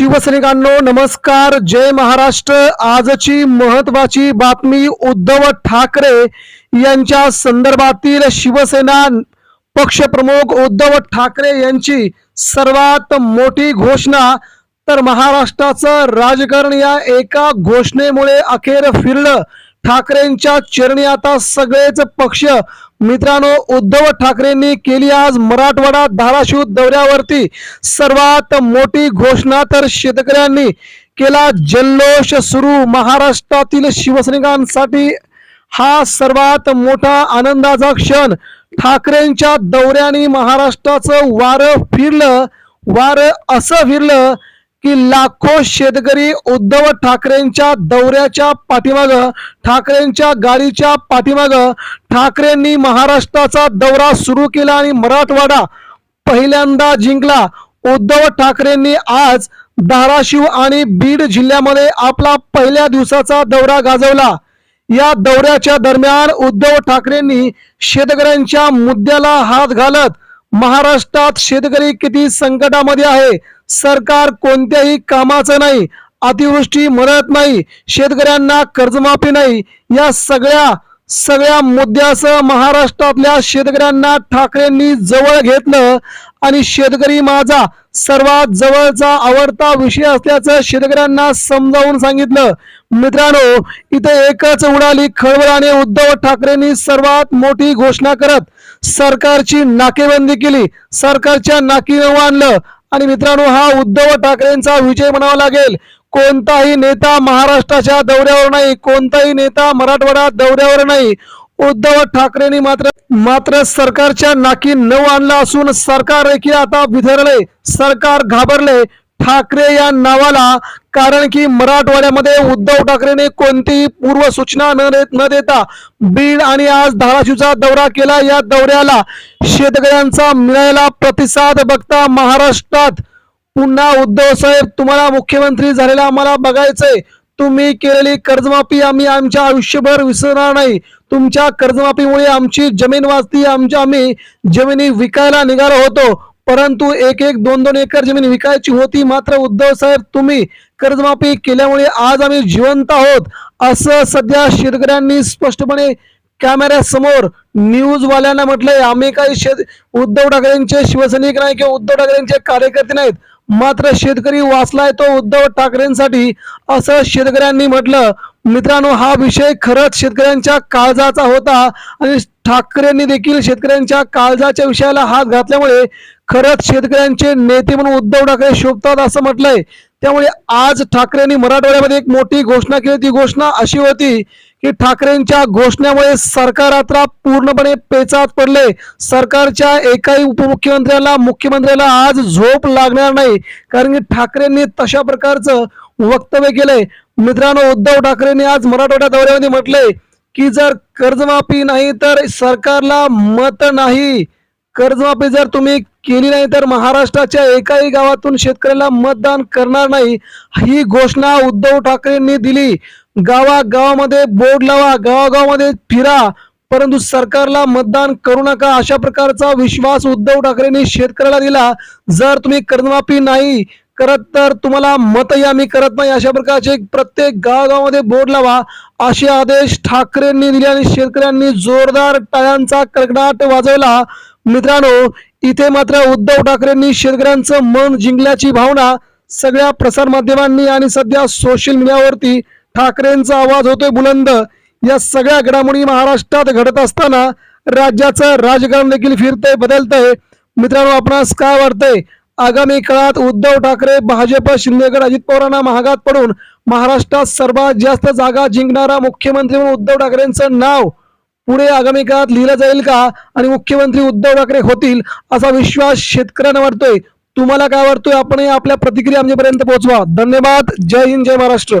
शिवसैनिकांनो नमस्कार. जय महाराष्ट्र. आजची महत्वाची बातमी उद्धव ठाकरे यांच्या संदर्भातील शिवसेना पक्षप्रमुख उद्धव ठाकरे यांची सर्वात मोठी घोषणा तर महाराष्ट्राचं राजकारण या एका घोषणेमुळे अखेर फिरलं. ठाकरेंच्या चरणी आता सगळेच पक्ष मित्रांनो उद्धव ठाकरेंनी केली आज मराठवाडा धाराशिव दौऱ्यावरती सर्वात मोठी घोषणा तर शेतकऱ्यांनी केला जल्लोष सुरू. महाराष्ट्रातील शिवसैनिकांसाठी हा सर्वात मोठा आनंदाचा क्षण. ठाकरेंच्या दौऱ्याने महाराष्ट्राचं वारं फिरलं वारं असं फिरलं की लाखो शेतकरी उद्धव ठाकरेंच्या दौऱ्याच्या पाठीमाग ठाकरेंच्या गाडीच्या पाठीमाग ठाकरेंनी महाराष्ट्राचा दौरा सुरू केला आणि मराठवाडा पहिल्यांदा जिंकला. उद्धव ठाकरेंनी आज धाराशिव आणि बीड जिल्ह्यामध्ये आपला पहिल्या दिवसाचा दौरा गाजवला. या दौऱ्याच्या दरम्यान उद्धव ठाकरेंनी शेतकऱ्यांच्या मुद्द्याला हात घालत महाराष्ट्रात शेतकरी किती संकटामध्ये आहे सरकार कोणत्याही कामाचं नाही अतिवृष्टी मदत नाही शेतकऱ्यांना कर्जमाफी नाही या सगळ्या सगळ्या मुद्द्यासह महाराष्ट्रातल्या शेतकऱ्यांना ठाकरेंनी जवळ घेतलं आणि शेतकरी माझा सर्वात जवळचा आवडता विषय असल्याचं शेतकऱ्यांना समजावून सांगितलं. मित्रांनो इथे एकच उडाली खळबळ आणि उद्धव ठाकरेंनी सर्वात मोठी घोषणा करत सरकारची नाकेबंदी केली. सरकारच्या नाकीनं आणलं आणि मित्रांनो हा उद्धव ठाकरेंचा विजय म्हणावा लागेल. कोणताही नेता महाराष्ट्राच्या दौऱ्यावर नाही कोणताही नेता मराठवाडा दौऱ्यावर नाही. उद्धव ठाकरेंनी मात्र मात्र सरकारच्या नाकी न आणला असून सरकार देखील आता विधरले सरकार घाबरले ठाकरे या नावाला कारण की मराठवाड्यामध्ये उद्धव ठाकरेने कोणतीही पूर्व सूचना न न देता बीड आणि आज धाराशिवचा दौरा केला. या दौऱ्याला शेतकऱ्यांचा मिळालेला प्रतिसाद बघता महाराष्ट्रात पुन्हा उद्धव साहेब तुम्हाला मुख्यमंत्री झालेला आम्हाला बघायचंय. तुम्ही केलेली कर्जमाफी आम्ही आमच्या आयुष्यभर विसरणार नाही. तुमच्या कर्जमाफीमुळे आमची जमीन वाचती आमच्या आम्ही जमिनी विकायला निघालो होतो. परंतु एक एक दोन दोन एकर जमीन विकायची होती मात्र उद्धव साहेब तुम्ही कर्जमाफी केल्यामुळे आज आम्ही जिवंत आहोत असं सध्या शेतकऱ्यांनी स्पष्टपणे कॅमेऱ्यासमोर न्यूजवाल्यांना म्हटलंय. आम्ही काही शेत उद्धव ठाकरेंचे शिवसैनिक नाही किंवा उद्धव ठाकरेंचे कार्यकर्ते नाहीत. मात्र शेतकरी वाचलाय तो उद्धव ठाकरेंसाठी असं शेतकऱ्यांनी म्हटलं. मित्रांनो हा विषय खरंच शेतकऱ्यांच्या काळजाचा होता आणि ठाकरेंनी देखील शेतकऱ्यांच्या काळजाच्या विषयाला हात घातल्यामुळे खरंच शेतकऱ्यांचे नेते म्हणून उद्धव ठाकरे शोभतात असं म्हटलंय. त्यामुळे आज ठाकरेंनी मराठवाड्यामध्ये एक मोठी घोषणा केली. ती घोषणा अशी होती की ठाकरेंच्या घोषणेमुळे सरकार आता पूर्णपणे पेचात पडले. सरकारच्या एकाही उपमुख्यमंत्र्याला मुख्यमंत्र्याला आज झोप लागणार नाही. कारण की ठाकरेंनी तशा प्रकारचं वक्तव्य केलंय. मित्रांनो उद्धव ठाकरेंनी आज मराठवाड्या दौऱ्यामध्ये म्हटलंय की जर कर्जमाफी नाही तर सरकारला मत नाही. कर्जमाफी जर तुम्ही केली नाही तर महाराष्ट्राच्या एकाही गावातून शेतकऱ्याला मतदान करणार नाही. ही घोषणा उद्धव ठाकरेंनी दिली. गावागावामध्ये बोर्ड लावा गावागावामध्ये फिरा परंतु सरकारला मतदान करू नका. अशा प्रकारचा विश्वास उद्धव ठाकरेंनी शेतकऱ्याला दिला. जर तुम्ही कर्जमाफी नाही करत तर तुम्हाला मतही आम्ही करत नाही. अशा प्रकारचे प्रत्येक गावागावामध्ये बोर्ड लावा. असे आदेश ठाकरेंनी दिले आणि शेतकऱ्यांनी जोरदार टाळ्यांचा कडकडाट वाजवला. मित्रांनो इथे मात्र उद्धव ठाकरेंनी शेतकऱ्यांचं मन जिंकल्याची भावना सगळ्या प्रसारमाध्यमांनी आणि सध्या सोशल मीडियावरती ठाकरेंचा आवाज होतोय बुलंद. या सगळ्या घडामोडी महाराष्ट्रात घडत असताना राज्याचं राजकारण देखील फिरतंय बदलतंय. मित्रांनो आपणास काय वाटतंय? आगामी काळात उद्धव ठाकरे भाजप शिंदेगड अजित पवारांना महागात पडून महाराष्ट्रात सर्वात जास्त जागा जिंकणारा मुख्यमंत्री म्हणून उद्धव ठाकरेंचं नाव पुढे आगामी काळात लिहिलं जाईल का? आणि मुख्यमंत्री उद्धव ठाकरे होतील असा विश्वास शेतकऱ्यांना वाटतोय तुम्हाला काय वाटतोय? आपण आपल्या प्रतिक्रिया आमच्यापर्यंत पोहोचवा. धन्यवाद. जय हिंद जय महाराष्ट्र.